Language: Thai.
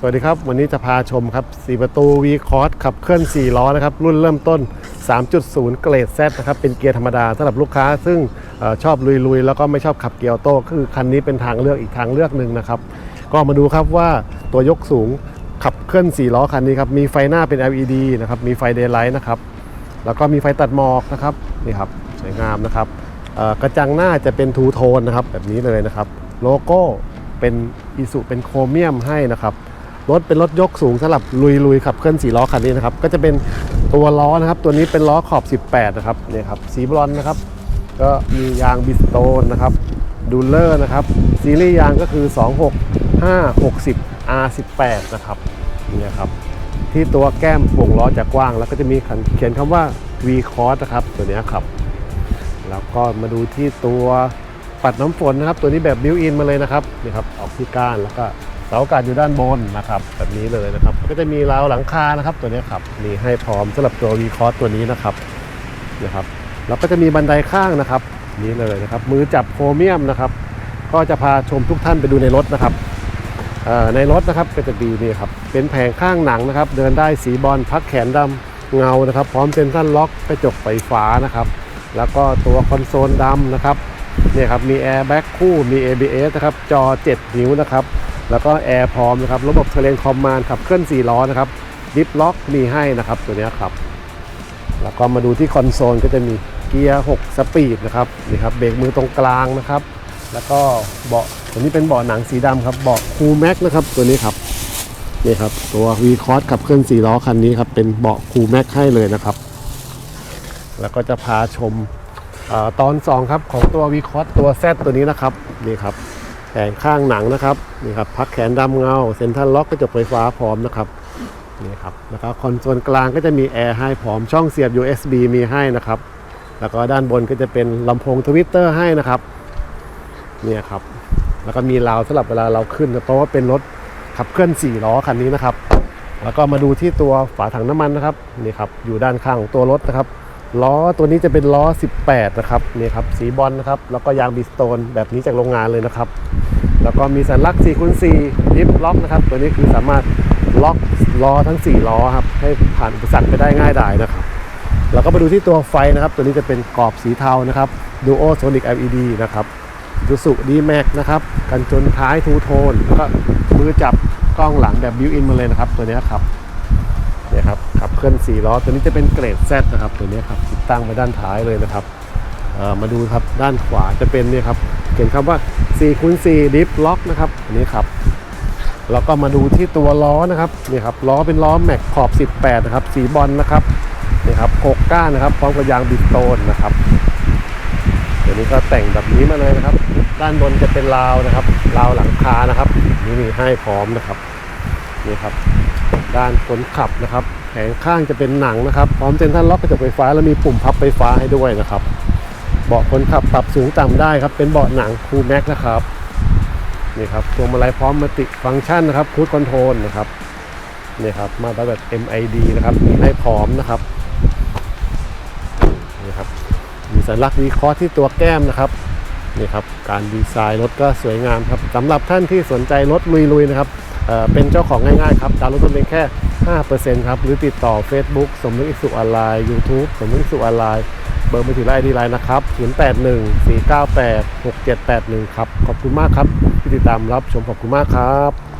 สวัสดีครับ วันนี้จะพาชมครับ 4 ประตู V Cross ขับเคลื่อน 4 ล้อนะครับ รุ่นเริ่มต้น 3.0 เกรด Z นะครับ เป็นเกียร์ธรรมดาสำหรับลูกค้า ซึ่งอชอบลุยๆ แล้วก็ไม่ชอบขับเกียร์ออโต้คือคันนี้เป็นทางเลือกอีกทางเลือกหนึ่งนะครับ ก็มาดูครับว่าตัวยกสูงขับเคลื่อน 4 ล้อคันนี้ครับ มีไฟหน้าเป็น LED นะครับ มีไฟเดย์ไลท์นะครับ แล้วก็มีไฟตัดหมอกนะครับ นี่ครับ สวยงามนะครับกระจังหน้าจะเป็นทูโทนนะครับ แบบนี้เลยนะครับ โลโก้เป็นอิสุเป็นโครเมียมให้นะครับ รถเป็นรถยกสูงสำหรับลุยลุยๆขับเคลื่อน4ล้อคันนี้นะครับ ก็จะเป็นตัวล้อนะครับ ตัวนี้เป็นล้อขอบ 18 นะครับเนี่ยครับสีบรอนนะครับ ก็มียางบิสโตนนะครับดูลเลอร์นะครับ ซีรีส์ยางก็คือ 26 5 60 R18 นะครับเนี่ยครับที่ตัวแก้มป่งล้อจะกว้าง แล้วก็จะมีเขียนคำว่า V Cross นะครับ ตัวนี้ครับ แล้วก็มาดูที่ตัวปัดน้ำฝนนะครับ ตัวนี้แบบบิวอินมาเลยนะครับนี่ครับออกที่ก้านแล้วก็ เสาอากาศอยู่ด้านบนนะครับแบบนี้เลยนะครับก็จะมีราวหลังคานะครับตัวนี้ครับมีให้พร้อมสำหรับตัว V Cross ตัวนี้นะครับนะครับแล้วก็จะมีบันไดข้างนะครับนี้เลยนะครับ มือจับโครเมียมนะครับ ก็จะพาชมทุกท่านไปดูในรถนะครับในรถนะครับก็จะดีนี่ครับเป็นแผงข้างหนังนะครับ เดินได้สีบอลพักแขนดำเงานะครับ พร้อมเซ็นทรัลล็อกกระจกไฟฟ้านะครับ แล้วก็ตัวคอนโซลดำนะครับเนี่ยครับมีแอร์แบ็กคู่มี ABS นะครับจอ 7 นิ้วนะครับ แล้วก็แอร์พร้อมนะครับ ระบบเทเลนคอมมานด์ขับเคลื่อน4ล้อนะครับดิฟล็อกมีให้นะครับตัวนี้ครับ แล้วก็มาดูที่คอนโซลก็จะมีเกียร์6สปีดนะครับนี่ครับเบรกมือตรงกลางนะครับ แล้วก็เบาะตัวนี้เป็นเบาะหนังสีดำครับเบาะคูแม็กนะครับตัวนี้ครับนี่ครับตัว V Cross ขับเคลื่อน4ล้อคันนี้ครับเป็นเบาะคูแม็กให้เลยนะครับ แล้วก็จะพาชมอตอน 2 ครับของตัว V Cross ตัว Z ตัวนี้นะครับนี่ครับ แผงข้างหนังนะครับนี่ครับพักแขนดำเงาเซ็นทรัลล็อกกระจกไฟฟ้าพร้อมนะครับนี่ครับแล้วก็คอนโซลกลางก็จะมีแอร์ให้พร้อมช่องเสียบ USB มีให้นะครับ แล้วก็ด้านบนก็จะเป็นลำโพงทวิตเตอร์ให้นะครับเนี่ยครับ แล้วก็มีราวสำหรับเวลาเราขึ้น เพราะว่าเป็นรถขับเคลื่อน 4 ล้อคันนี้นะครับ แล้วก็มาดูที่ตัวฝาถังน้ำมันนะครับนี่ครับอยู่ด้านข้างของตัวรถนะครับ ล้อตัวนี้จะเป็นล้อ 18 นะครับนี่ครับสีบอลนะครับ แล้วก็ยางบิสโตนแบบนี้จากโรงงานเลยนะครับ แล้วก็มีสัญลักษณ์4คูณ4ลิฟล็อกนะครับ ตัวนี้คือสามารถล็อกล้อทั้ง 4 ล้อครับให้ผ่านอุปสรรคไปได้ง่ายดายนะครับ แล้วก็มาดูที่ตัวไฟนะครับ ตัวนี้จะเป็นกรอบสีเทานะครับ Duo Sonic LED นะครับยูสุดีแม็กนะครับ กันชนท้ายทูโทนแล้วก็มือจับกล้องหลังแบบบิวอินมาเลยนะครับ ตัวนี้ครับเนี่ยครับ เคลื่อน4ล้อตัวนี้จะเป็นเกรด Z นะครับตัวนี้ครับติดตั้งไว้ด้านท้ายเลยนะครับมาดูครับด้านขวาจะเป็นเนี่ยครับเขียนคำว่า4คูณ4ดิฟล็อกนะครับอันนี้ครับแล้วก็มาดูที่ตัวล้อนะครับนี่ครับล้อเป็นล้อแม็กขอบ 18 นะครับ สีบอลนะครับนี่ครับหกก้านนะครับพร้อมกับยางบิสโตนนะครับเดี๋ยวนี้ก็แต่งแบบนี้มาเลยนะครับ ด้านบนจะเป็นราวนะครับราวหลังคานะครับนี่มีให้พร้อมนะครับนี่ครับ ด้านคนขับนะครับ งข้างจะเป็นหนังนะครับพร้อมเซ็นทรัลล็อกกระจกไฟฟ้าแล้วมีปุ่มพับไฟฟ้าให้ด้วยนะครับ เบาะคนขับปรับสูงต่ำได้ครับ เป็นเบาะหนังคูแม็กนะครับนี่ครับพวงมาลัยพร้อมมัลติฟังก์ชันนะครับคูดคอนโทรลนะครับนี่ครับมาแบบ MID นะครับมีให้พร้อมนะครับนี่ครับมีสัญลักษณ์วีคอร์ที่ตัวแก้มนะครับนี่ครับการดีไซน์รถก็สวยงามครับสำหรับท่านที่สนใจรถลุยๆนะครับเเป็นเจ้าของง่ายๆครับดาวรถยนต์เพียงแค่ 5%ครับ หรือติดต่อ Facebook สมนึกอิสุออนไลน์ YouTube สมนึกอิสุออนไลน์ เบอร์มือถือไลน์ดีไลน์นะครับ 081 498 6781 ครับ ขอบคุณมากครับที่ติดตามรับชมขอบคุณมากครับ